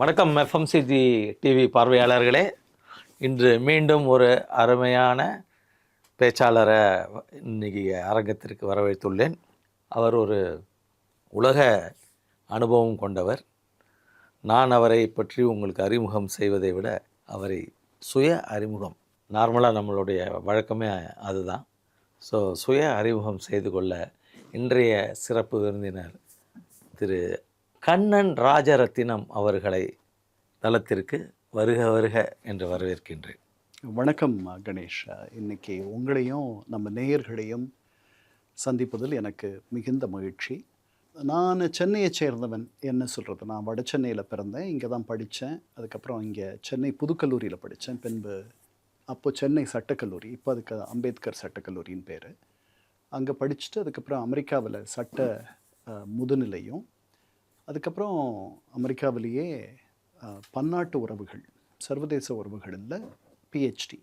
வணக்கம் FMCG TV பார்வையாளர்களே. இன்று மீண்டும் ஒரு அருமையான பேச்சாளரை இன்னைக்கு அரங்கத்திற்கு வரவேற்றுள்ளேன் அவர் ஒரு உலக அனுபவம் கொண்டவர். நான் அவரை பற்றி உங்களுக்கு அறிமுகம் செய்வதை விட அவரை சுய அறிமுகம் நார்மலாக நம்மளுடைய வழக்கமே அதுதான். ஸோ சுய அறிமுகம் செய்து கொள்ள இன்றைய சிறப்பு விருந்தினர் திரு கண்ணன் ராஜரத்தினம் அவர்களை தளத்திற்கு வருக வருக என்று வரவேற்கின்றேன். வணக்கம் கணேஷ். இன்னைக்கு உங்களையும் நம்ம நேயர்களையும் சந்திப்பதில் எனக்கு மிகுந்த மகிழ்ச்சி. நான் சென்னையை சேர்ந்தவன். என்ன சொல்கிறது நான் வட சென்னையில் பிறந்தேன். இங்கே தான் படித்தேன். அதுக்கப்புறம் இங்கே சென்னை புதுக்கல்லூரியில் படித்தேன். பின்பு அப்போ சென்னை சட்டக்கல்லூரி இப்போ அதுக்கு அம்பேத்கர் சட்டக்கல்லூரின்னு பேர். அங்கே படிச்சுட்டு அதுக்கப்புறம் அமெரிக்காவில் சட்ட முதுநிலையும் அதுக்கப்புறம் அமெரிக்காவிலேயே பன்னாட்டு உறவுகள் சர்வதேச உறவுகளில் பிஹெச்டி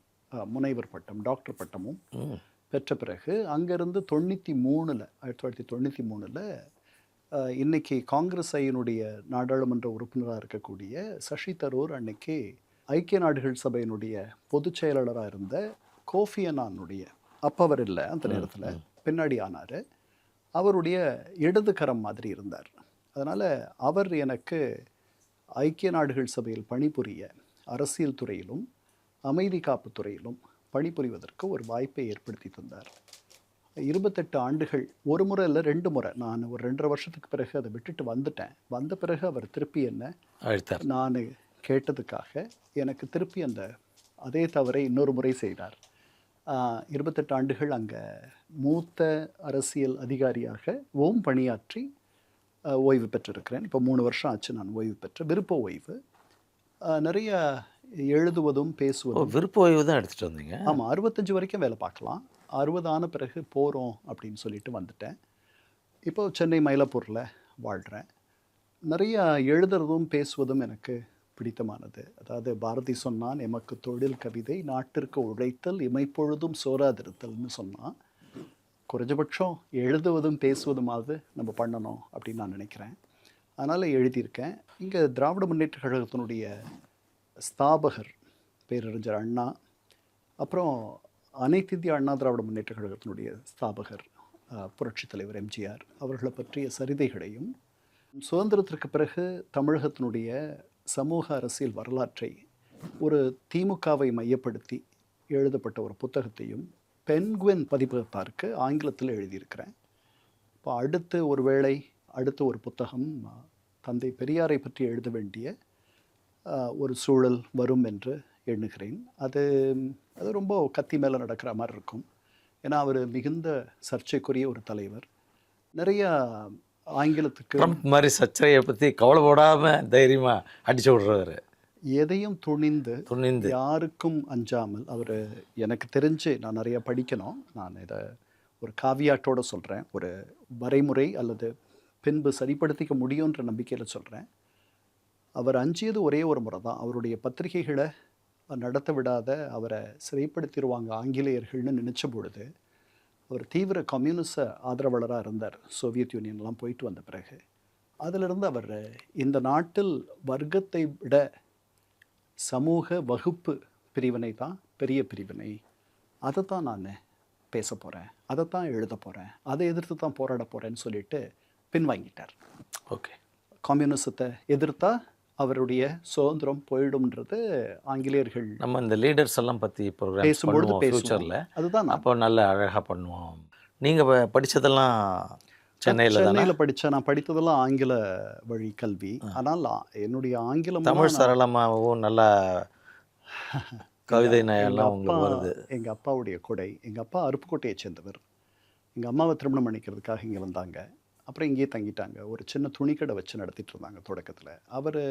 முனைவர் பட்டம் டாக்டர் பட்டமும் பெற்ற பிறகு அங்கேருந்து தொண்ணூற்றி மூணில் ஆயிரத்தி தொள்ளாயிரத்தி தொண்ணூற்றி மூணில் இன்னைக்கு காங்கிரஸ் ஐயினுடைய நாடாளுமன்ற உறுப்பினராக இருக்கக்கூடிய சசி தரூர் அன்னைக்கு ஐக்கிய நாடுகள் சபையினுடைய பொதுச் செயலாளராக இருந்த கோஃபி அன்னானுடைய அப்போ அவர் இல்லை அந்த நேரத்தில் பின்னாடி ஆனார். அவருடைய இடது கரம் மாதிரி இருந்தார். அதனால் அவர் எனக்கு ஐக்கிய நாடுகள் சபையில் பணிபுரிய அரசியல் துறையிலும் அமைதி காப்பு துறையிலும் பணிபுரிவதற்கு ஒரு வாய்ப்பை ஏற்படுத்தி தந்தார். இருபத்தெட்டு ஆண்டுகள் ஒரு முறை இல்லை ரெண்டு முறை. நான் ஒரு ரெண்டரை வருஷத்துக்கு பிறகு அதை விட்டுட்டு வந்துட்டேன். வந்த பிறகு அவர் திருப்பி என்ன அழைத்தார். நான் கேட்டதுக்காக எனக்கு திருப்பி அந்த அதே தவறை இன்னொரு முறை செய்தார். இருபத்தெட்டு ஆண்டுகள் அங்கே மூத்த அரசியல் அதிகாரியாக ஓம் பணியாற்றி ஓய்வு பெற்றிருக்கிறேன். இப்போ மூணு வருஷம் ஆச்சு நான் ஓய்வு பெற்ற. விருப்ப ஓய்வு. நிறைய எழுதுவதும் பேசுவதும் விருப்ப ஓய்வு தான் எடுத்துகிட்டு வந்தீங்க? ஆமாம் அறுபத்தஞ்சு வரைக்கும் வேலை பார்க்கலாம். அறுபது ஆன பிறகு போகிறோம் அப்படின்னு சொல்லிட்டு வந்துட்டேன். இப்போ சென்னை மயிலாப்பூரில் வாழ்கிறேன் நிறையா எழுதுறதும் பேசுவதும் எனக்கு பிடித்தமானது. அதாவது பாரதி சொன்னான் எமக்கு தொழில் கவிதை நாட்டிற்கு உழைத்தல் இமைப்பொழுதும் சோராதிருத்தல்னு சொன்னான். குறைஞ்சபட்சம் எழுதுவதும் பேசுவதுமாவது நம்ம பண்ணணும் அப்படின்னு நான் நினைக்கிறேன். அதனால் எழுதியிருக்கேன். இங்கே திராவிட முன்னேற்ற கழகத்தினுடைய ஸ்தாபகர் பேரறிஞர் அண்ணா அப்புறம் அனைத்து இந்திய அண்ணா திராவிட முன்னேற்ற கழகத்தினுடைய ஸ்தாபகர் புரட்சித் தலைவர் எம்ஜிஆர் அவர்களை பற்றிய சரிதைகளையும் சுதந்திரத்திற்கு பிறகு தமிழகத்தினுடைய சமூக அரசியல் வரலாற்றை ஒரு திமுகவை மையப்படுத்தி எழுதப்பட்ட ஒரு புத்தகத்தையும் பென்குவின் பதிப்பகத்தாருக்கு ஆங்கிலத்தில் எழுதியிருக்கிறேன். இப்போ அடுத்து ஒரு வேளை அடுத்து ஒரு புத்தகம் தந்தை பெரியாரை பற்றி எழுத வேண்டிய ஒரு சூழல் வரும் என்று எண்ணுகிறேன். அது அது ரொம்ப கத்தி மேலே நடக்கிற மாதிரி இருக்கும். ஏன்னா அவர் மிகுந்த சர்ச்சைக்குரிய ஒரு தலைவர். நிறைய ஆங்கிலத்துக்கு மாதிரி சர்ச்சையை பற்றி கவலைப்படாமல் தைரியமாக அடிச்சு விடுறவர். எதையும் துணிந்து துணிந்து. யாருக்கும் அஞ்சாமல் அவர் எனக்கு தெரிஞ்சு நான் நிறைய படிக்கணும். நான் இதை ஒரு காவியாட்டோட சொல்கிறேன் ஒரு வரைமுறை அல்லது பின்பு சரிப்படுத்திக்க முடியுன்ற நம்பிக்கையில் சொல்கிறேன் அவர் அஞ்சியது ஒரே ஒரு முறை தான் அவருடைய பத்திரிகைகளை நடத்த விடாத அவரை சிறைப்படுத்திடுவாங்க ஆங்கிலேயர்கள்னு நினச்ச பொழுது அவர் தீவிர கம்யூனிச ஆதரவாளராக இருந்தார். சோவியத் யூனியன்லாம் போயிட்டு வந்த பிறகு. அதிலிருந்து அவர் இந்த நாட்டில் வர்க்கத்தை விட சமூக வகுப்பு பிரிவினை தான் பெரிய பிரிவினை. அதை தான் நான் பேச போகிறேன் அதை தான் எழுத போகிறேன் அதை எதிர்த்து தான் போராட போகிறேன்னு சொல்லிட்டு பின்வாங்கிட்டார். ஓகே. கம்யூனிசத்தை எதிர்த்தா அவருடைய சுதந்திரம் போயிடும்ன்றது ஆங்கிலேயர்கள் நம்ம இந்த லீடர்ஸ் எல்லாம் பற்றி ப்ரோக்ராம் பேசும்பொழுது ஃப்யூச்சரில் அதுதான் அப்போ நல்ல அழகாக பண்ணுவோம். நீங்கள் படித்ததெல்லாம் சென்னையில் சென்னையில் படித்தேன் நான் படித்ததெல்லாம் ஆங்கில வழி கல்வி. ஆனால் என்னுடைய ஆங்கிலம் தமிழ் சரளமாகவும் நல்லா கவிதை நயம்லாம் உங்களுக்கு வருது. எங்கள் அப்பாவுடைய கொடை எங்கள் அப்பா அருப்புக்கோட்டையை சேர்ந்தவர். எங்கள் அம்மாவை திருமணம் பண்ணிக்கிறதுக்காக இங்கே வந்தாங்க. அப்புறம் இங்கேயே தங்கிட்டாங்க. ஒரு சின்ன துணிக்கடை வச்சு நடத்திட்டு இருந்தாங்க தொடக்கத்தில். அவர்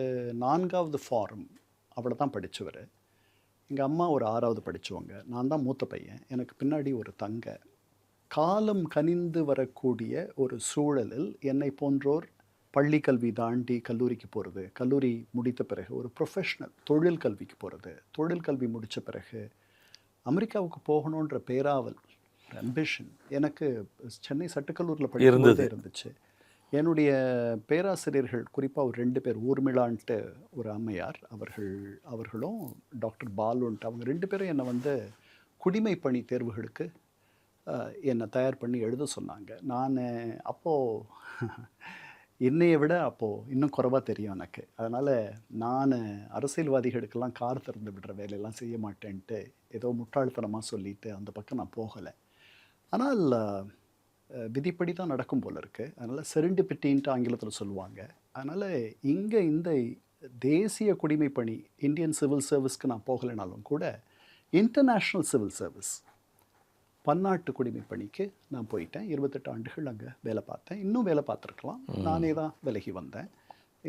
நான்காவது ஃபார்ம் அவளை தான் படித்தவர் எங்கள் அம்மா ஒரு ஆறாவது படித்தவங்க நான் தான் மூத்த பையன். எனக்கு பின்னாடி ஒரு தங்க. காலம் கனிந்து வரக்கூடிய ஒரு சூழலில் என்னை போன்றோர் பள்ளி கல்வி தாண்டி கல்லூரிக்கு போகிறது கல்லூரி முடித்த பிறகு ஒரு ப்ரொஃபஷ்னல் தொழில் கல்விக்கு போகிறது தொழில் கல்வி முடித்த பிறகு அமெரிக்காவுக்கு போகணுன்ற பேராவல் அம்பிஷன் எனக்கு சென்னை சட்டக்கல்லூரியில் படிக்கும்போது இருந்துச்சு. என்னுடைய பேராசிரியர்கள் குறிப்பாக ஒரு ரெண்டு பேர் ஊர்மிளான்ட்டு ஒரு அம்மையார் அவர்கள் அவர்களும் டாக்டர் பாலுன்ட்டு அவங்க ரெண்டு பேரும் என்னை வந்து குடிமை பணி தேர்வுகளுக்கு என்னை தயார் பண்ணி எழுத சொன்னாங்க. நான் அப்போது என்னையை விட அப்போது இன்னும் குறைவாக தெரியும் எனக்கு. அதனால் நான் அரசியல்வாதிகளுக்கெல்லாம் கார் திறந்து விடுற வேலையெல்லாம் செய்ய மாட்டேன்ட்டு ஏதோ முட்டாள்தனமாக சொல்லிட்டு அந்த பக்கம் நான் போகலை. ஆனால் விதிப்படி தான் நடக்கும் போல இருக்குது அதனால் செரிண்டிபிட்டின்ட்டு ஆங்கிலத்தில் சொல்லுவாங்க. அதனால் இங்கே இந்த தேசிய குடிமை பணி இந்தியன் சிவில் சர்வீஸ்க்கு நான் போகலைனாலும் கூட இன்டர்நேஷ்னல் சிவில் சர்வீஸ் பன்னாட்டு குடிமை பணிக்கு நான் போயிட்டேன். இருபத்தெட்டு ஆண்டுகள் அங்கே வேலை பார்த்தேன். இன்னும் வேலை பார்த்துருக்கலாம். நானே தான் விலகி வந்தேன்.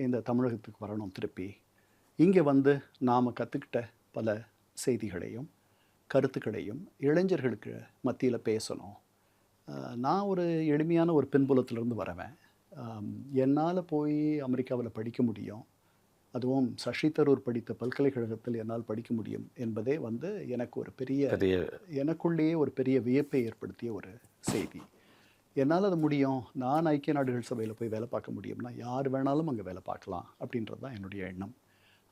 இந்த தமிழகத்துக்கு வரணும் திருப்பி. இங்கே வந்து நாம் கற்றுக்கிட்ட பல செய்திகளையும் கருத்துக்களையும் இளைஞர்களுக்கு மத்தியில் பேசணும். நான் ஒரு எளிமையான ஒரு பின்புலத்திலிருந்து வரவேன். என்னால் போய் அமெரிக்காவில் படிக்க முடியும். அதுவும் சசி தரூர் படித்த பல்கலைக்கழகத்தில் என்னால் படிக்க முடியும் என்பதே வந்து எனக்கு ஒரு பெரிய பெரிய எனக்குள்ளேயே ஒரு பெரிய வியப்பை ஏற்படுத்திய ஒரு செய்தி. என்னால் அது முடியும். நான் ஐக்கிய நாடுகள் சபையில் போய் வேலை பார்க்க முடியும்னா யார் வேணாலும் அங்கே வேலை பார்க்கலாம் அப்படின்றது தான் என்னுடைய எண்ணம்.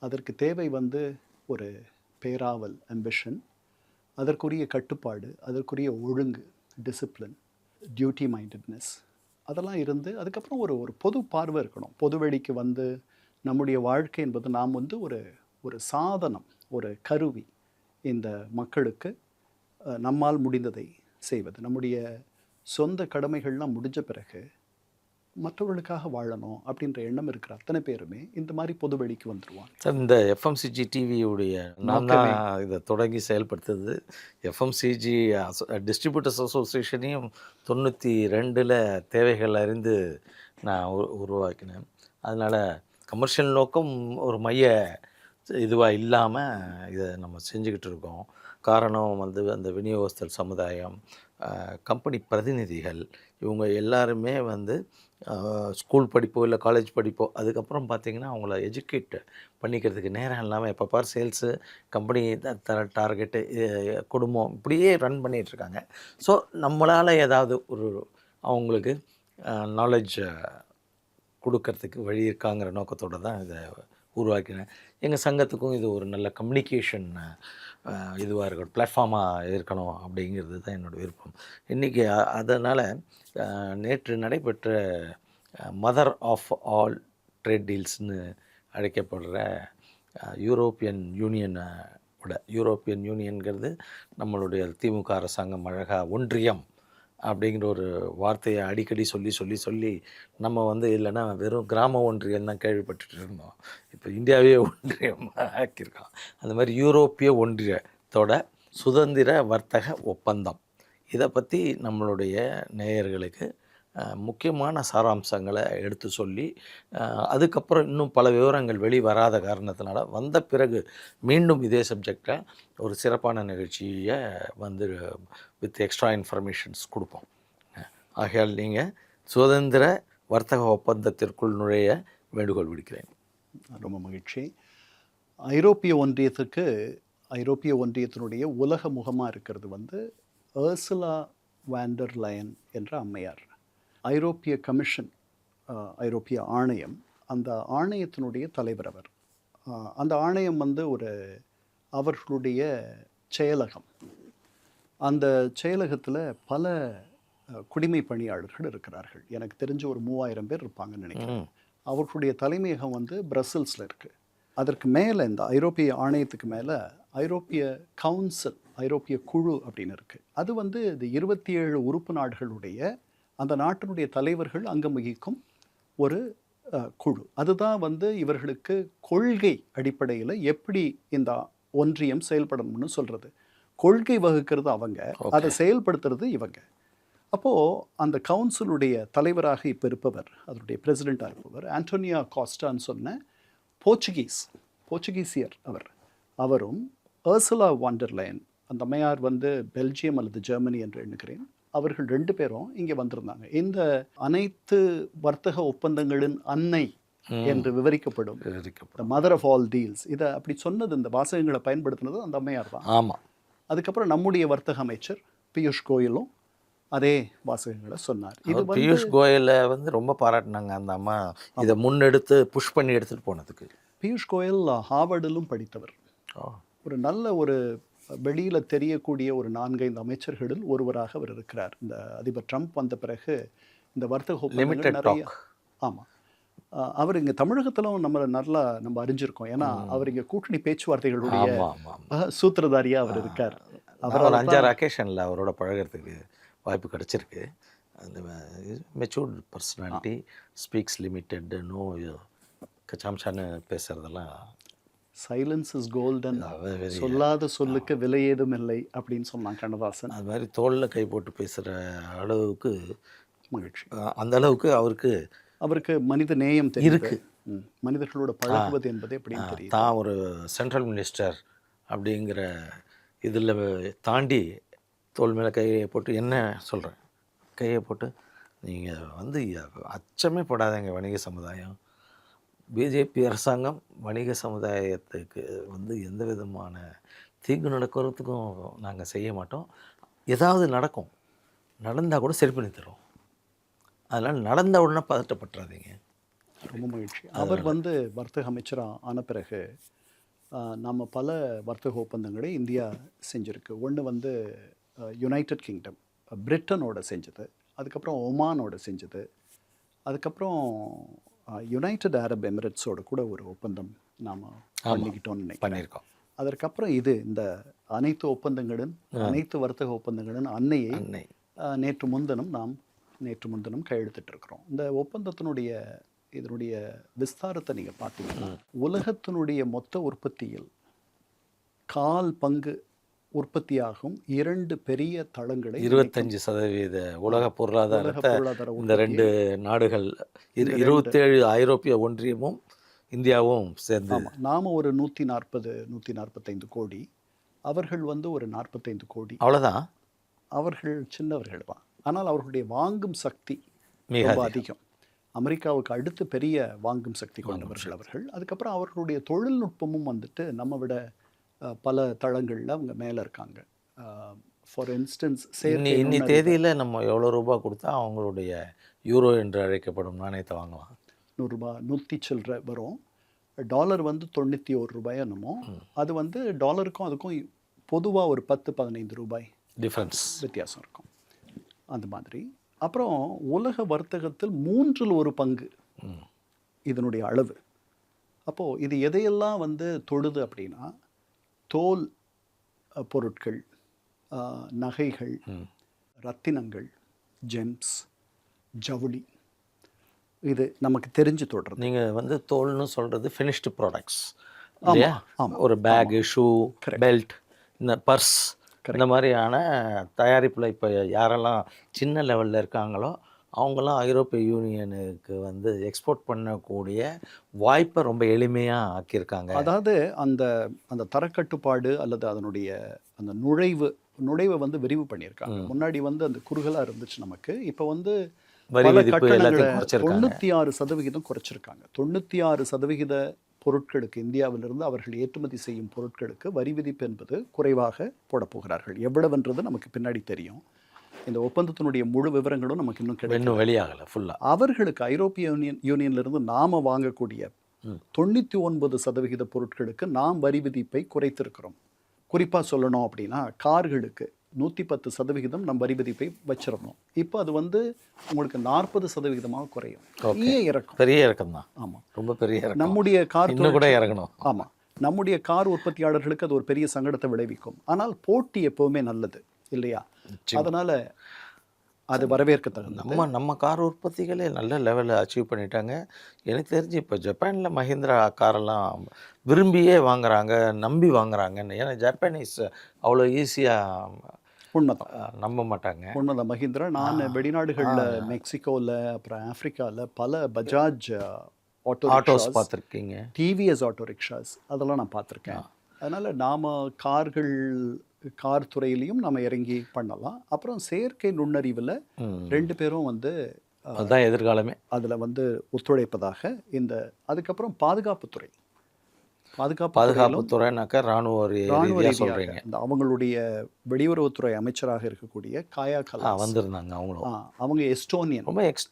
அதற்கு தேவை வந்து ஒரு பேராவல் அம்பிஷன் அதற்குரிய கட்டுப்பாடு அதற்குரிய ஒழுங்கு டிசிப்ளின் டியூட்டி மைண்டட்னஸ் அதெல்லாம் இருந்து அதுக்கப்புறம் ஒரு ஒரு பொது பார்வை இருக்கணும். பொதுவெளிக்கு வந்து நம்முடைய வாழ்க்கை என்பது நாம் வந்து ஒரு ஒரு சாதனம் ஒரு கருவி இந்த மக்களுக்கு நம்மால் முடிந்ததை செய்வது. நம்முடைய சொந்த கடமைகள்லாம் முடிஞ்ச பிறகு மற்றவர்களுக்காக வாழணும் அப்படின்ற எண்ணம் இருக்கிற அத்தனை பேருமே இந்த மாதிரி பொதுவெளிக்கு வந்துடுவாங்க சார் இந்த எஃப்எம்சிஜி டிவியுடைய நான் தான் இதை தொடங்கி செயல்படுத்துறது எஃப்எம்சிஜி டிஸ்ட்ரிபியூட்டர்ஸ் அசோசியேஷனையும் தொண்ணூற்றி ரெண்டில் தேவைகள் அறிந்து நான் உரு உருவாக்கினேன். அதனால் கமர்ஷியல் நோக்கம் ஒரு மைய இதுவாக இல்லாமல் இதை நம்ம செஞ்சுக்கிட்டு இருக்கோம். காரணம் வந்து அந்த விநியோகஸ்தர் சமுதாயம் கம்பெனி பிரதிநிதிகள் இவங்க எல்லாருமே வந்து ஸ்கூல் படிப்போ இல்லை காலேஜ் படிப்போ அதுக்கப்புறம் பார்த்திங்கன்னா அவங்கள எஜுகேட் பண்ணிக்கிறதுக்கு நேரம் இல்லாமல் எப்போ பார் சேல்ஸு கம்பெனி தர டார்கெட்டு குடும்பம் இப்படியே ரன் பண்ணிகிட்ருக்காங்க ஸோ நம்மளால் ஏதாவது ஒரு அவங்களுக்கு நாலேஜ் கொடுக்கறதுக்கு வழி இருக்காங்கிற நோக்கத்தோடு தான் இதை உருவாக்கினேன். எங்கள் சங்கத்துக்கும் இது ஒரு நல்ல கம்யூனிகேஷன் இதுவாக இருக்கணும் பிளாட்ஃபார்மாக இருக்கணும் அப்படிங்கிறது தான் என்னோடய விருப்பம். இன்றைக்கி அதனால் நேற்று நடைபெற்ற மதர் ஆஃப் ஆல் ட்ரேட் டீல்ஸ்னு அழைக்கப்படுற யூரோப்பியன் யூனியனோட விட யூரோப்பியன் யூனியன்கிறது நம்மளுடைய திமுக அரசாங்கம் அழகாக ஒன்றியம் அப்படிங்கிற ஒரு வார்த்தையை அடிக்கடி சொல்லி சொல்லி சொல்லி நம்ம வந்து இல்லைன்னா வெறும் கிராம ஒன்றியம் தான் கேள்விப்பட்டுட்டு இருந்தோம். இப்போ இந்தியாவே ஒன்றியம் ஆக்கியிருக்கோம். அந்த மாதிரி யூரோப்பிய ஒன்றியத்தோட சுதந்திர வர்த்தக ஒப்பந்தம். இதை பற்றி நம்மளுடைய நேயர்களுக்கு முக்கியமான சாராம்சங்களை எடுத்து சொல்லி அதுக்கப்புறம் இன்னும் பல விவரங்கள் வெளி வராத காரணத்தினால வந்த பிறகு மீண்டும் இதே சப்ஜெக்டில் ஒரு சிறப்பான நிகழ்ச்சியை வந்து வித் எக்ஸ்ட்ரா இன்ஃபர்மேஷன்ஸ் கொடுப்போம். ஆகையால் நீங்கள் சுதந்திர வர்த்தக ஒப்பந்தத்திற்குள் நுழைய வேண்டுகோள் விடுக்கிறேன். ரொம்ப மகிழ்ச்சி. ஐரோப்பிய ஒன்றியத்துக்கு ஐரோப்பிய ஒன்றியத்தினுடைய உலக முகமாக இருக்கிறது வந்து ஏர்சுலா வேண்டர் லயன் என்ற அம்மையார். ஐரோப்பிய கமிஷன் ஐரோப்பிய ஆணையம் அந்த ஆணையத்தினுடைய தலைவர் அவர். அந்த ஆணையம் வந்து ஒரு அவர்களுடைய செயலகம். அந்த செயலகத்தில் பல குடிமை பணியாளர்கள் இருக்கிறார்கள். எனக்கு தெரிஞ்ச ஒரு மூவாயிரம் பேர் இருப்பாங்கன்னு நினைக்கிறேன். அவர்களுடைய தலைமையகம் வந்து பிரசல்ஸில் இருக்குது அதற்கு மேலே இந்த ஐரோப்பிய ஆணையத்துக்கு மேலே ஐரோப்பிய கவுன்சில் ஐரோப்பிய குழு அப்படின்னு இருக்குது அது வந்து இது இருபத்தி ஏழு உறுப்பு நாடுகளுடைய அந்த நாட்டினுடைய தலைவர்கள் அங்கம் வகிக்கும் ஒரு குழு. அதுதான் வந்து இவர்களுக்கு கொள்கை அடிப்படையில் எப்படி இந்த ஒன்றியம் செயல்படணும்னு சொல்கிறது கொள்கை வகுக்கிறது அவங்க அதை செயல்படுத்துறது இவங்க. அப்போது அந்த கவுன்சிலுடைய தலைவராக இப்போ இருப்பவர் அதனுடைய பிரசிடெண்ட்டாக இருப்பவர் ஆண்டோனியா காஸ்டான்னு சொன்ன போர்ச்சுகீஸ் போர்ச்சுகீசியர் அவர். அவரும் ஏர்சுலா வாண்டர்லைன் அந்த அம்மையார் வந்து பெல்ஜியம் அல்லது ஜெர்மனி என்று எண்ணுகிறேன் அவர்கள் ரெண்டு பேரும் இங்கே வந்திருந்தாங்க. இந்த அனைத்து வர்த்தக ஒப்பந்தங்களின் அன்னை என்று விவரிக்கப்படும். விவரிக்கப்படும். The mother of all deals இதை அப்படி சொன்னது இந்த வாசகங்களை பயன்படுத்தினது அந்த அம்மையார் தான். ஆமாம் அதுக்கப்புறம் நம்முடைய வர்த்தக அமைச்சர் பியூஷ் கோயலும் அதே வாசகங்களை சொன்னார். இது பியூஷ் கோயலை வந்து ரொம்ப பாராட்டினாங்க அந்த அம்மா. இதை முன்னெடுத்து புஷ் பண்ணி எடுத்துகிட்டு போனதுக்கு. பியூஷ் கோயல் ஹார்வர்டிலும் படித்தவர். ஒரு நல்ல ஒரு வெளியில் தெரியக்கூடிய ஒரு நான்கைந்து அமைச்சர்களில் ஒருவராக அவர் இருக்கிறார். இந்த அதிபர் ட்ரம்ப் வந்த பிறகு இந்த வர்த்தக நிறைய ஆமாம் அவர் இங்கே தமிழகத்திலும் நம்மளை நல்லா நம்ம அறிஞ்சிருக்கோம். ஏன்னா அவர் இங்கே கூட்டணி பேச்சுவார்த்தைகளுடைய ஆமாம் ஆமாம் ஆமாம் அஹ், சூத்திரதாரியா அவர் இருக்கார். அவர் அஞ்சாறு அக்கேஷனில் அவரோட பழகுறதுக்கு வாய்ப்பு கிடைச்சிருக்கு. அந்த matured personality speaks limited no கச்சாம்சான்னு பேசுகிறதெல்லாம் சைலன்ஸ் இஸ் கோல்டன் சொல்லாத சொல்லுக்கு விலை ஏதும் இல்லை அப்படின்னு சொன்னான் கண்ணதாசன். அது மாதிரி தோளில் கை போட்டு பேசுகிற அளவுக்கு மகிழ்ச்சி. அந்த அளவுக்கு அவருக்கு அவருக்கு மனித நேயம் இருக்கு. மனிதர்களோட பழகுவது என்பது தெரியும் தான் ஒரு சென்ட்ரல் மினிஸ்டர் அப்படிங்கிற இதில் தாண்டி தோல் மேலே கையை போட்டு என்ன சொல்கிறேன் கையை போட்டு நீங்கள் வந்து அச்சமே படாதீங்க வணிக சமுதாயம். பிஜேபி அரசாங்கம் வணிக சமுதாயத்துக்கு வந்து எந்த விதமான தீங்கு நடக்கிறதுக்கும் நாங்கள் செய்ய மாட்டோம். ஏதாவது நடக்கும். நடந்தால் கூட சரி பண்ணி தரோம் அதனால் நடந்த உடனே பதட்டப்பட்டுறாதீங்க. ரொம்ப மகிழ்ச்சி. அவர் வந்து வர்த்தக அமைச்சராக ஆன பிறகு நம்ம பல வர்த்தக ஒப்பந்தங்களை இந்தியா செஞ்சுருக்கு. ஒன்று வந்து யுனைடெட் கிங்டம் பிரிட்டனோட செஞ்சது. அதுக்கப்புறம் ஒமானோட செஞ்சது. அதுக்கப்புறம் யுனைடெட் அரப் எமிரேட்ஸோட கூட ஒரு ஒப்பந்தம் நாம் பண்ணிக்கிட்டோம்னு பண்ணியிருக்கோம். அதற்கப்புறம் இது இந்த அனைத்து ஒப்பந்தங்களும் அனைத்து வர்த்தக ஒப்பந்தங்களும் அன்னையை நேற்று முன்தினம் நாம் நேற்று முன்தினம் கையெழுத்திட்டு இருக்கிறோம் இந்த ஒப்பந்தத்தினுடைய இதனுடைய விஸ்தாரத்தை நீங்கள் பார்த்தீங்கன்னா உலகத்தினுடைய மொத்த உற்பத்தியில் கால் பங்கு உற்பத்தியாகும் இரண்டு பெரிய தளங்களை இருபத்தஞ்சு சதவீத உலக பொருளாதாரத்தை பொருளாதார இந்த ரெண்டு நாடுகள் இரு இருபத்தேழு ஐரோப்பிய ஒன்றியமும் இந்தியாவும் சேர்ந்து நாம் ஒரு நூற்றி நாற்பது நூற்றி நாற்பத்தைந்து கோடி. அவர்கள் வந்து ஒரு நாற்பத்தைந்து கோடி. அவ்வளோதான் அவர்கள் சின்னவர்கள் தான் ஆனால் அவர்களுடைய வாங்கும் சக்தி மிக அதிகம். அமெரிக்காவுக்கு அடுத்து பெரிய வாங்கும் சக்தி கொண்டவர்கள் அவர்கள். அதுக்கப்புறம் அவர்களுடைய தொழில்நுட்பமும் வந்துட்டு நம்ம விட பல தளங்களில் அவங்க மேலே இருக்காங்க. ஃபார் இன்ஸ்டன்ஸ் இன்னி இன்னி தேதியில் நம்ம எவ்வளோ ரூபாய் கொடுத்தா அவங்களுடைய யூரோ என்று அழைக்கப்படும் நாணயத்தை வாங்கலாம்? நூறுரூபா நூற்றி சில்லற வரும். டாலர் வந்து தொண்ணூற்றி ஒரு ரூபாய் என்னமோ அது வந்து டாலருக்கும் அதுக்கும் பொதுவாக ஒரு பத்து பதினைந்து ரூபாய் டிஃப்ரென்ஸ் வித்தியாசம் இருக்கும். அந்த மாதிரி. அப்புறம் உலக வர்த்தகத்தில் மூன்றில் ஒரு பங்கு இதனுடைய அளவு. அப்போது இது எதையெல்லாம் வந்து தொடுது அப்படின்னா தோல் பொருட்கள் நகைகள் ரத்தினங்கள் ஜெம்ஸ் ஜவுளி இது நமக்கு தெரிஞ்சு தொடுறது. நீங்கள் வந்து தோல்னு சொல்கிறது ஃபினிஷ்டு ப்ராடக்ட்ஸ் இல்லையா? ஒரு பேகு ஷூ பெல்ட் இந்த பர்ஸ் இந்த மாதிரியான தயாரிப்பில் இப்போ யாரெல்லாம் சின்ன லெவலில் இருக்காங்களோ அவங்களாம் ஐரோப்பிய யூனியனுக்கு வந்து எக்ஸ்போர்ட் பண்ணக்கூடிய வாய்ப்பை ரொம்ப எளிமையாக ஆக்கியிருக்காங்க. அதாவது அந்த அந்த தரக்கட்டுப்பாடு அல்லது அதனுடைய அந்த நுழைவு நுழைவை வந்து விரிவு பண்ணியிருக்காங்க. முன்னாடி வந்து அந்த குறுகலாக இருந்துச்சு நமக்கு. இப்போ வந்து தொண்ணூற்றி ஆறு சதவிகிதம் குறைச்சிருக்காங்க. தொண்ணூற்றி ஆறு சதவிகித பொருட்களுக்கு இந்தியாவிலிருந்து அவர்கள் ஏற்றுமதி செய்யும் பொருட்களுக்கு வரி விதிப்பு என்பது குறைவாக போடப் போகிறார்கள். எவ்வளவுன்றது நமக்கு பின்னாடி தெரியும். இந்த ஒப்பந்தத்தினுடைய முழு விவரங்களும் நமக்கு இன்னும் கிடைக்கும் வெளியாகலை ஃபுல்லாக அவர்களுக்கு ஐரோப்பிய யூனியன் யூனியன்லேருந்து நாம வாங்கக்கூடிய தொண்ணூற்றி ஒன்பது சதவிகித பொருட்களுக்கு நாம் வரி விதிப்பை குறைத்திருக்கிறோம். குறிப்பாக சொல்லணும் அப்படின்னா கார்களுக்கு நூற்றி பத்து சதவிகிதம் நம் வரி விதிப்பை வச்சிருந்தோம். இப்போ அது வந்து உங்களுக்கு நாற்பது சதவிகிதமாக குறையும். பெரிய இறக்கும். பெரிய இறக்கம் தான். ஆமாம் ரொம்ப பெரிய நம்முடைய கார் கூட இறங்கணும். ஆமாம் நம்முடைய கார் உற்பத்தியாளர்களுக்கு அது ஒரு பெரிய சங்கடத்தை விளைவிக்கும். ஆனால் போட்டி எப்பவுமே நல்லது. இல்லையா? அதனால அது வரவேற்க தகுந்த நம்ம நம்ம கார் உற்பத்திகளே நல்ல லெவலில் அச்சீவ் பண்ணிட்டாங்க. எனக்கு தெரிஞ்சு இப்போ ஜப்பானில் மஹிந்திரா காரெல்லாம் விரும்பியே வாங்குறாங்க நம்பி வாங்குறாங்கன்னு ஏன்னா ஜப்பானீஸ் அவ்வளோ ஈஸியாக உண்மைதான் நம்ப மாட்டாங்க. உண்மைதான் மஹிந்திரா நான் வெளிநாடுகளில் மெக்சிகோவில் அப்புறம் ஆப்பிரிக்காவில் பல பஜாஜ் ஆட்டோ ஆட்டோஸ் பார்த்துருக்கீங்க. டிவிஎஸ் ஆட்டோ ரிக்ஷாஸ் அதெல்லாம் நான் பார்த்துருக்கேன். அதனால் நாம் கார்கள் கார் துறையிலையும் நம்ம இறங்கி பண்ணலாம். அப்புறம் செயற்கை நுண்ணறிவில் ரெண்டு பேரும் வந்து அதுதான் எதிர்காலமே. அதில் வந்து ஒத்துழைப்பதாக இந்த அதுக்கப்புறம் பாதுகாப்புத்துறை பாதுகாப்பு பாதுகாப்பு துறையிலும் துறைனாக்கா ராணுவ ராணுவ சொல்கிறீங்க இந்த அவங்களுடைய வெளியுறவுத்துறை அமைச்சராக இருக்கக்கூடிய காயா ஆ கலாஸ் வந்திருந்தாங்க அவங்களும். அவங்க எஸ்டோனியன். ரொம்ப எக்ஸ்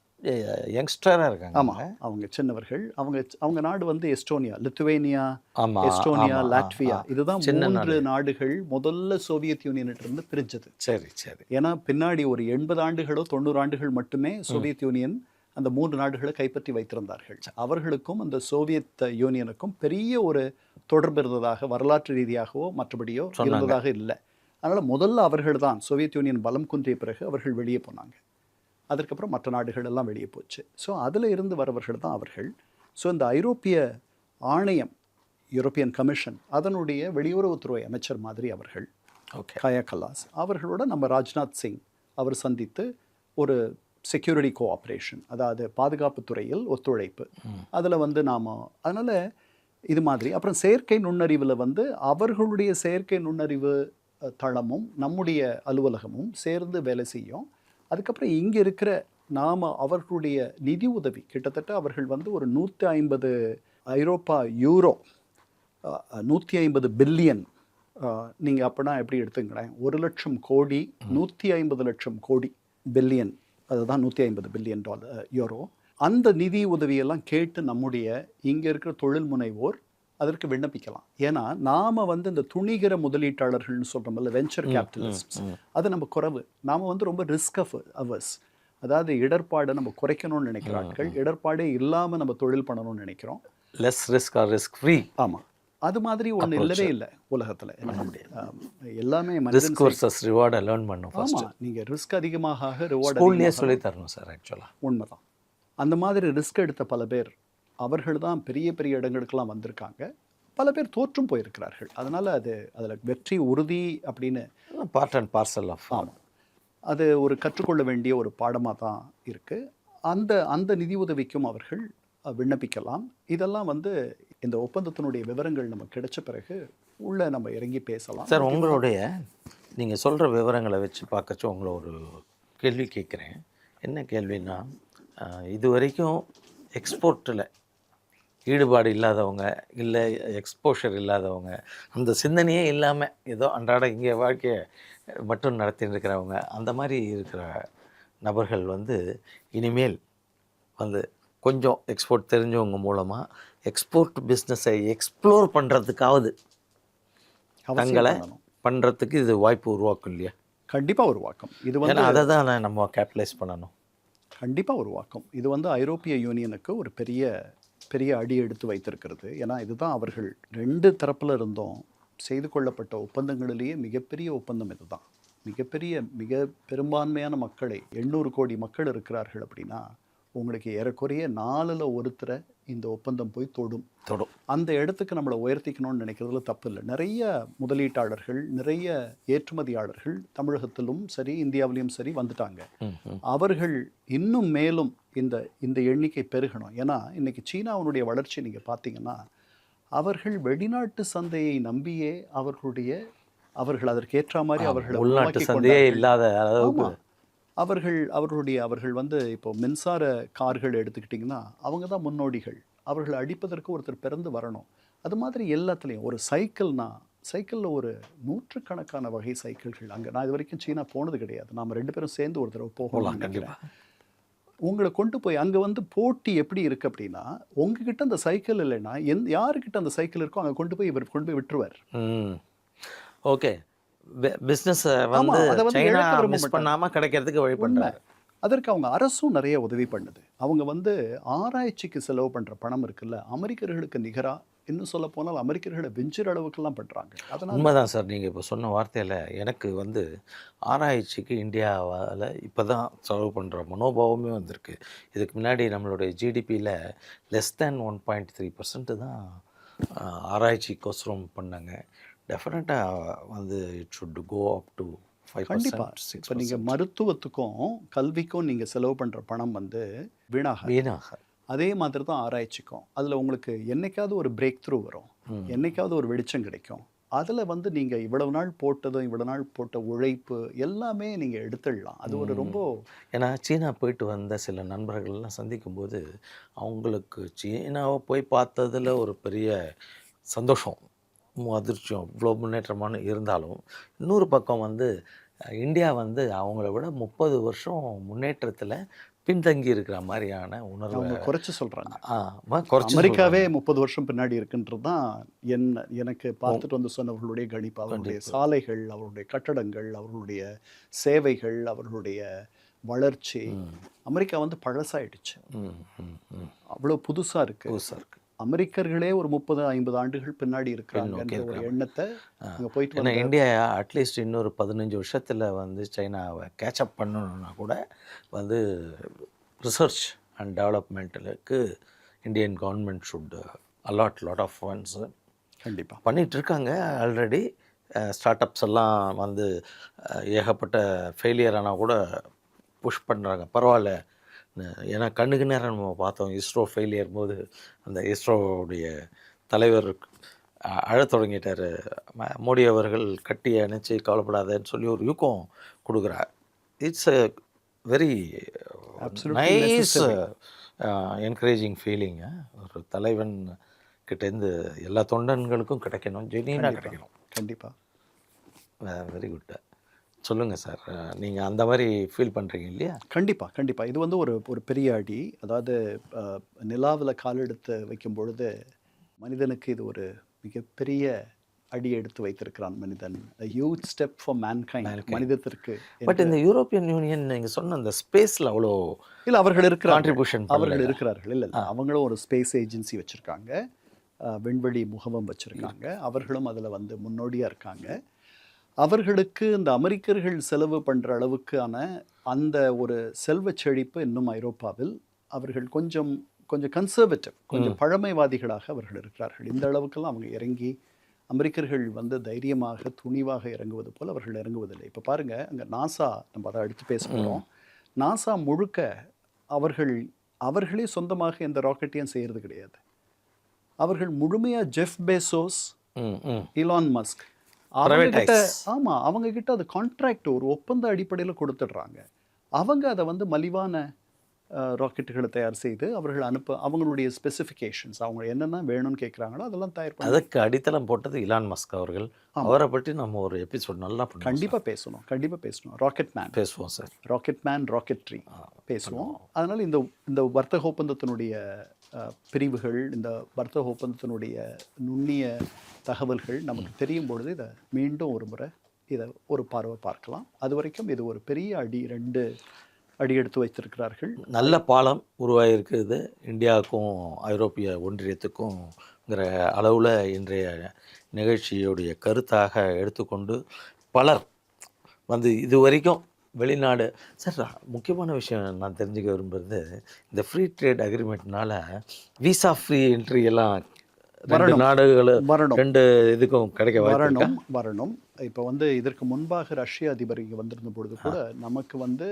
யங்ஸ்டராக இருக்காங்க ஆமா அவங்க சின்னவர்கள். அவங்க அவங்க நாடு வந்து எஸ்டோனியா லித்துவேனியா ஆமாம் எஸ்டோனியா லாட்வியா. இதுதான் மூன்று நாடுகள் முதல்ல சோவியத் இருந்து பிரிஞ்சது. சரி சரி. ஏன்னா பின்னாடி ஒரு எண்பது ஆண்டுகளோ தொண்ணூறு ஆண்டுகள் மட்டுமே சோவியத் யூனியன் அந்த மூன்று நாடுகளை கைப்பற்றி வைத்திருந்தார்கள். அவர்களுக்கும் அந்த சோவியத் யூனியனுக்கும் பெரிய ஒரு தொடர்பு இருந்ததாக வரலாற்று ரீதியாகவோ மற்றபடியோ இருந்ததாக இல்லை. அதனால முதல்ல அவர்கள் தான் சோவியத் யூனியன் பலம் குன்றிய பிறகு அவர்கள் வெளியே போனாங்க. அதற்கப்புறம் மற்ற நாடுகள் எல்லாம் வெளியே போச்சு. ஸோ அதில் இருந்து வரவர்கள் தான் அவர்கள். ஸோ இந்த ஐரோப்பிய ஆணையம் யூரோப்பியன் கமிஷன் அதனுடைய வெளியுறவுத்துறை அமைச்சர் மாதிரி அவர்கள் ஓகே காயா கல்லாஸ் அவர்களோட நம்ம ராஜ்நாத் சிங் அவர் சந்தித்து ஒரு செக்யூரிட்டி கோஆப்ரேஷன் அதாவது பாதுகாப்பு துறையில் ஒத்துழைப்பு. அதில் வந்து நாம் அதனால் இது மாதிரி. அப்புறம் செயற்கை நுண்ணறிவில் வந்து அவர்களுடைய செயற்கை நுண்ணறிவு தளமும் நம்முடைய அலுவலகமும் சேர்ந்து வேலை செய்யும். அதுக்கப்புறம் இங்கே இருக்கிற நாம் அவர்களுடைய நிதி உதவி. கிட்டத்தட்ட அவர்கள் வந்து ஒரு நூற்றி ஐம்பது ஐரோப்பா யூரோ நூற்றி ஐம்பது பில்லியன் நீங்கள் அப்படின்னா எப்படி எடுத்துங்களேன்? ஒரு லட்சம் கோடி நூற்றி ஐம்பது லட்சம் கோடி பில்லியன். அதுதான் நூற்றி ஐம்பது பில்லியன் டாலர் யூரோ. அந்த நிதி உதவியெல்லாம் கேட்டு நம்முடைய இங்கே இருக்கிற தொழில் முனைவோர் அதற்கு விண்ணப்பிக்கலாம். ஏன்னா நாம் வந்து இந்த துணிகிற முதலீட்டாளர்கள்னு சொல்கிறோம்ல வெஞ்சர் கேபிட்டலிஸ்ட் அது நம்ம குறைவு. நாம் வந்து ரொம்ப ரிஸ்க் ஆஃப் அவர்ஸ் அதாவது இடர்பாடை நம்ம குறைக்கணும்னு நினைக்கிற ஆட்கள் இடர்பாடே இல்லாமல் நம்ம தொழில் பண்ணணும்னு நினைக்கிறோம். Less risk or risk free ஆமாம் அது மாதிரி ஒன்று இல்லவே இல்லை உலகத்தில். எல்லாமே ரிஸ்க் வர்சஸ் ரிவார்டை லேர்ன் பண்ணும் ஆமாம் நீங்கள் ரிஸ்க் அதிகமாக ரிவார்டு சொல்லி தரணும் சார் ஆக்சுவலாக உண்மைதான். அந்த மாதிரி ரிஸ்க் எடுத்த பல பேர் அவர்கள் தான் பெரிய பெரிய இடங்களுக்கெல்லாம் வந்திருக்காங்க. பல பேர் தோற்றும் போயிருக்கிறார்கள். அதனால் அது அதில் வெற்றி உறுதி அப்படின்னு பார்ட் அண்ட் பார்சல் ஆஃப் ஆமாம் அது ஒரு கற்றுக்கொள்ள வேண்டிய ஒரு பாடமாக தான் இருக்குது அந்த அந்த நிதி உதவிக்கும் அவர்கள் விண்ணப்பிக்கலாம். இதெல்லாம் வந்து இந்த ஒப்பந்தத்தினுடைய விவரங்கள் நமக்கு கிடைச்ச பிறகு உள்ள நம்ம இறங்கி பேசலாம். சார் உங்களுடைய நீங்கள் சொல்கிற விவரங்களை வச்சு பார்க்கச்சு உங்களை ஒரு கேள்வி கேட்குறேன். என்ன கேள்வின்னா இது வரைக்கும் எக்ஸ்போர்ட்டில் ஈடுபாடு இல்லாதவங்க இல்லை எக்ஸ்போஷர் இல்லாதவங்க அந்த சிந்தனையே இல்லாமல் ஏதோ அன்றாட இங்கே வாழ்க்கையை மட்டும் நடத்திட்டு இருக்கிறவங்க அந்த மாதிரி இருக்கிற நபர்கள் வந்து இனிமேல் வந்து கொஞ்சம் எக்ஸ்போர்ட் தெரிஞ்சவங்க மூலமாக எக்ஸ்போர்ட் பிஸ்னஸை எக்ஸ்ப்ளோர் பண்ணுறதுக்காவது தங்களை. பண்ணுறதுக்கு இது வாய்ப்பு உருவாக்கும் இல்லையா? கண்டிப்பாக உருவாக்கும். இது வந்து அதை தான் நம்ம கேபிட்டலைஸ் பண்ணணும். கண்டிப்பாக உருவாக்கும். இது வந்து ஐரோப்பிய யூனியனுக்கு ஒரு பெரிய பெரிய அடி எடுத்து வைத்திருக்கிறது. ஏன்னா இதுதான் அவர்கள் ரெண்டு தரப்பில் இருந்தும் செய்து கொள்ளப்பட்ட ஒப்பந்தங்களிலேயே மிகப்பெரிய ஒப்பந்தம் இதுதான். மிகப்பெரிய மிக பெரும்பான்மையான மக்களை எண்ணூறு கோடி மக்கள் இருக்கிறார்கள் அப்படின்னா உங்களுக்கு ஏறக்குறைய நாலில் ஒருத்தரை இந்த ஒப்பந்தம் போய் தொடும் தொடும் அந்த இடத்துக்கு நம்மளை உயர்த்திக்கணும்னு நினைக்கிறதுல தப்பு இல்லை நிறைய முதலீட்டாளர்கள் நிறைய ஏற்றுமதியாளர்கள் தமிழகத்திலும் சரி இந்தியாவிலையும் சரி வந்துட்டாங்க. அவர்கள் இன்னும் மேலும் இந்த இந்த எண்ணிக்கை பெருகணும் ஏன்னா இன்னைக்கு சீனாவுடைய வளர்ச்சி நீங்கள் பார்த்தீங்கன்னா அவர்கள் வெளிநாட்டு சந்தையை நம்பியே அவர்களுடைய அவர்கள் அதற்கு ஏற்ற மாதிரி அவர்களை உள்நாட்டு சந்தையே. இல்லாத அளவுக்கு. அவர்கள் அவர்களுடைய அவர்கள் வந்து இப்போ மின்சார கார்கள் எடுத்துக்கிட்டிங்கன்னா அவங்க தான் முன்னோடிகள். அவர்களை அடிப்பதற்கு ஒருத்தர் பிறந்து வரணும். அது மாதிரி எல்லாத்துலேயும் ஒரு சைக்கிள்னா சைக்கிளில் ஒரு நூற்றுக்கணக்கான வகை சைக்கிள்கள் அங்கே. நான் இது வரைக்கும் சீனா போனது கிடையாது. நாம் ரெண்டு பேரும் சேர்ந்து ஒரு தடவை போகலாம் கண்டிப்பாக உங்களை கொண்டு போய் அங்கே வந்து போட்டி எப்படி இருக்குது அப்படின்னா உங்ககிட்ட அந்த சைக்கிள் இல்லைன்னா எந் யாருக்கிட்ட அந்த சைக்கிள் இருக்கோ அங்கே கொண்டு போய் இவர் கொண்டு போய் விட்டுருவார். ஓகே. பிஸ்னஸை வந்து சைனா மிஸ். பண்ணாமல் கிடைக்கிறதுக்கு வழி பண்ணுறாரு அதற்கு அவங்க அரசும் நிறைய உதவி பண்ணுது. அவங்க வந்து ஆராய்ச்சிக்கு செலவு பண்ணுற பணம் இருக்குல்ல அமெரிக்கர்களுக்கு நிகராக இன்னும் சொல்ல போனால் அமெரிக்கர்களை வெஞ்சுற அளவுக்குலாம் பண்ணுறாங்க அதனால் உண்மைதான் சார். நீங்கள் இப்போ சொன்ன வார்த்தையில் எனக்கு வந்து ஆராய்ச்சிக்கு இந்தியாவால் இப்போ தான் செலவு பண்ணுற மனோபாவமே வந்திருக்கு. இதுக்கு முன்னாடி நம்மளுடைய ஜிடிபியில் less than one point three தான் ஆஹ், ஆராய்ச்சிக்கோசரம் பண்ணாங்க. டெஃபினட்டாக வந்து it should go up to five கண்டிப்பாக இப்போ நீங்கள் மருத்துவத்துக்கும் கல்விக்கும் நீங்கள் செலவு பண்ணுற பணம் வந்து வீணாக வீணாக அதே மாதிரி தான் ஆராய்ச்சிக்கும். அதில் உங்களுக்கு என்னைக்காவது ஒரு பிரேக் த்ரூ வரும். ம். என்னைக்காவது ஒரு வெளிச்சம் கிடைக்கும். அதில் வந்து நீங்கள் இவ்வளவு நாள் போட்டதும் இவ்வளவு நாள் போட்ட உழைப்பு எல்லாமே நீங்கள் எடுத்துடலாம். அது ஒரு ரொம்ப ஏன்னா சீனா போயிட்டு வந்த சில நண்பர்கள்லாம் சந்திக்கும்போது அவங்களுக்கு சீனாவை போய் பார்த்ததுல ஒரு பெரிய சந்தோஷம். அதிர்ச்சியும் இவ்வளோ முன்னேற்றமான இருந்தாலும் இன்னொரு பக்கம் வந்து இந்தியா வந்து அவங்கள விட முப்பது வருஷம் முன்னேற்றத்தில் பின்தங்கி இருக்கிற மாதிரியான உணர்வு அவங்க குறைச்சு சொல்றாங்க. குறைச்சி அமெரிக்காவே முப்பது வருஷம் பின்னாடி இருக்குன்றது தான் என்ன எனக்கு பார்த்துட்டு வந்து சொன்னவர்களுடைய கணிப்பு அவர்களுடைய. சாலைகள் அவர்களுடைய கட்டடங்கள் அவர்களுடைய சேவைகள் அவர்களுடைய வளர்ச்சி. அமெரிக்கா வந்து பழசாயிடுச்சு. அவ்வளோ புதுசா இருக்கு. புதுசாக இருக்குது அமெரிக்கர்களே ஒரு முப்பது ஐம்பது ஆண்டுகள் பின்னாடி ஒரு இருக்கிறாங்க. எண்ணத்தை அங்க போயிட்டு ஏன்னா இந்தியா அட்லீஸ்ட் இன்னொரு பதினஞ்சு வருஷத்தில் வந்து சைனாவை கேட்சப் பண்ணணும்னா கூட வந்து research and டெவலப்மெண்ட்டுக்கு Indian government should allot lot of funds கண்டிப்பா. பண்ணிட்டு இருக்காங்க ஆல்ரெடி ஸ்டார்ட் அப்ஸ் எல்லாம் வந்து ஏகப்பட்ட ஃபெயிலியர் ஆனால் கூட புஷ் பண்ணுறாங்க பரவாயில்ல. ஏன்னா கண்ணுக்கு நேரம் நம்ம பார்த்தோம். இஸ்ரோ ஃபெயிலியர் போது அந்த இஸ்ரோவுடைய தலைவர் அழத் தொடங்கிட்டார். மோடி அவர்கள் கட்டி அணைச்சி கவலைப்படாதன்னு சொல்லி ஒரு யூக்கம் கொடுக்குறார். It's a very nice. Encouraging feeling ஒரு தலைவன் கிட்டேருந்து எல்லா தொண்டன்களுக்கும் கிடைக்கணும். ஜெனியனாக. கிடைக்கணும். கண்டிப்பா. வெரி குட் சொல்லுங்கள் சார். நீங்கள் அந்த மாதிரி ஃபீல் பண்ணுறீங்க இல்லையா? கண்டிப்பா கண்டிப்பா. இது வந்து ஒரு ஒரு பெரிய அடி. அதாவது நிலாவுல கால் எடுத்து வைக்கும் பொழுது மனிதனுக்கு இது ஒரு மிகப்பெரிய அடி எடுத்து வைத்திருக்கிறான் மனிதன். Huge step for mankind Mankind. மனிதத்திற்கு பட் இந்த யூரோப்பியன் யூனியன் நீங்கள் சொன்ன அந்த ஸ்பேஸில் அவ்வளோ இல்ல அவர்கள் இருக்கிறார்கள். கான்ட்ரிபியூஷன் அவர்கள் இருக்கிறார்கள். இல்ல அவங்களும் ஒரு ஸ்பேஸ் ஏஜென்சி வச்சிருக்காங்க. விண்வெளி முகமம் வச்சிருக்காங்க. அவர்களும் அதுல வந்து முன்னோடியா இருக்காங்க. அவர்களுக்கு இந்த அமெரிக்கர்கள் செலவு பண்ற அளவுக்கான அந்த ஒரு செல்வச் செழிப்பு இன்னும் ஐரோப்பாவில் அவர்கள் கொஞ்சம் கொஞ்சம் கன்சர்வேட்டிவ் கொஞ்சம் பழமைவாதிகளாக அவர்கள் இருக்கிறார்கள். இந்த அளவுக்கெல்லாம் அவங்க இறங்கி அமெரிக்கர்கள் வந்து தைரியமாக துணிவாக இறங்குவது போல் அவர்கள் இறங்குவதில்லை. இப்போ பாருங்க அங்க நாசா நம்ம அதை அடுத்து பேச போறோம் நாசா முழுக்க அவர்கள் அவர்களே சொந்தமாக எந்த ராக்கெட்டையும் செய்யறது கிடையாது. அவர்கள் முழுமையா ஜெஃப் பேசோஸ் இலான் மஸ்க் அவங்க கிட்ட Privatize. ஆமா அவங்க கிட்ட அது கான்ட்ராக்ட் ஒரு ஒப்பந்த அடிப்படையில் கொடுத்துடுறாங்க. அவங்க அதை வந்து மலிவான ராக்கெட்டுகளை தயார் செய்து அவர்கள் அனுப்ப அவங்களுடைய ஸ்பெசிஃபிகேஷன்ஸ் அவங்க என்னென்ன வேணும்னு கேட்குறாங்களோ அதெல்லாம் தயார் அதுக்கு அடித்தளம் போட்டது இலான் மஸ்க் அவர்கள். அவரை பற்றி நம்ம ஒரு எபிசோட் நல்லா பண்ணுவோம் கண்டிப்பா பேசணும் கண்டிப்பா பேசணும். ராக்கெட் மேன் பேசுவோம் சார். ராக்கெட் மேன் ராக்கெட்ரி பேசுவோம். அதனால இந்த இந்த வர்த்தக ஒப்பந்தத்தினுடைய பிரிவுகள் இந்த வர்த்தக ஒப்பந்தத்தினுடைய நுண்ணிய தகவல்கள் நமக்கு தெரியும் பொழுது இதை மீண்டும் ஒரு முறை இதை ஒரு பார்வை பார்க்கலாம். அது வரைக்கும் இது ஒரு பெரிய அடி ரெண்டு அடி எடுத்து வைத்திருக்கிறார்கள். நல்ல பாலம் உருவாகிருக்குது இந்தியாவுக்கும் ஐரோப்பிய ஒன்றியத்துக்கும்ங்கிற அளவில் இன்றைய நிகழ்ச்சியுடைய கருத்தாக எடுத்துக்கொண்டு பலர் வந்து இது வரைக்கும் வெளிநாடு. சார் முக்கியமான விஷயம் நான் தெரிஞ்சுக்க விரும்புறது இந்த ஃப்ரீ ட்ரேட் அக்ரிமெண்ட்னால விசா ஃப்ரீ என்ட்ரி எல்லாம் ரெண்டு. நாடுகள் வரணும். ரெண்டு இதுக்கும் கிடைக்க? வரணும் வரணும். இப்போ வந்து இதற்கு முன்பாக ரஷ்ய அதிபர் இங்கே வந்திருந்த பொழுது கூட நமக்கு வந்து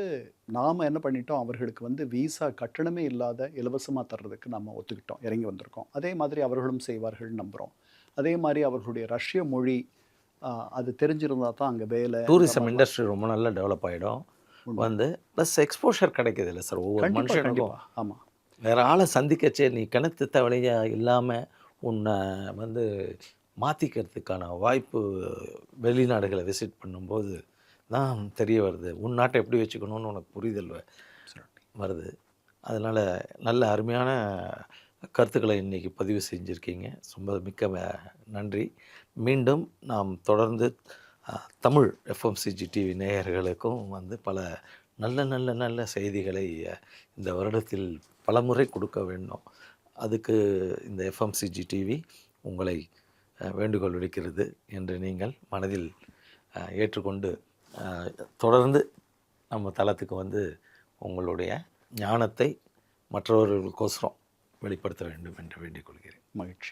நாம் என்ன பண்ணிட்டோம்? அவர்களுக்கு வந்து விசா கட்டணமே இல்லாத இலவசமாக தர்றதுக்கு நம்ம ஒத்துக்கிட்டோம் இறங்கி வந்திருக்கோம். அதே மாதிரி அவர்களும் செய்வார்கள் நம்புகிறோம் அதே மாதிரி அவர்களுடைய ரஷ்ய மொழி அது தெரிஞ்சிருந்தா தான் அங்கே வேலை டூரிசம் இண்டஸ்ட்ரி ரொம்ப நல்லா டெவலப் ஆகிடும் வந்து ப்ளஸ் எக்ஸ்போஷர் கிடைக்குது இல்லை சார் ஒவ்வொரு மனுஷனுக்கும் ஆமாம் வேற ஆளை சந்திக்கச்சே நீ கிணத்து தவளையா இல்லாமல் உன்னை வந்து மாற்றிக்கிறதுக்கான வாய்ப்பு வெளிநாடுகளை விசிட் பண்ணும்போது தான் தெரிய வருது. உன் நாட்டை எப்படி வச்சுக்கணும்னு உனக்கு புரிதல் வருது. அதனால் நல்ல அருமையான கருத்துக்களை இன்றைக்கி பதிவு செஞ்சுருக்கீங்க. ரொம்ப மிக்க நன்றி. மீண்டும் நாம் தொடர்ந்து தமிழ் எஃப்எம்சிஜி டிவி நேயர்களுக்கும் வந்து பல நல்ல நல்ல நல்ல செய்திகளை இந்த வருடத்தில் பலமுறை கொடுக்க வேண்டும். அதுக்கு இந்த எஃப்எம்சிஜி டிவி உங்களை வேண்டுகோள் விடுக்கிறது என்று நீங்கள் மனதில் ஏற்றுக்கொண்டு தொடர்ந்து நம்ம தளத்துக்கு வந்து உங்களுடைய ஞானத்தை மற்றவர்களுக்கோசரம் வெளிப்படுத்த வேண்டும் என்று வேண்டிக் கொள்கிறேன். மகிழ்ச்சி.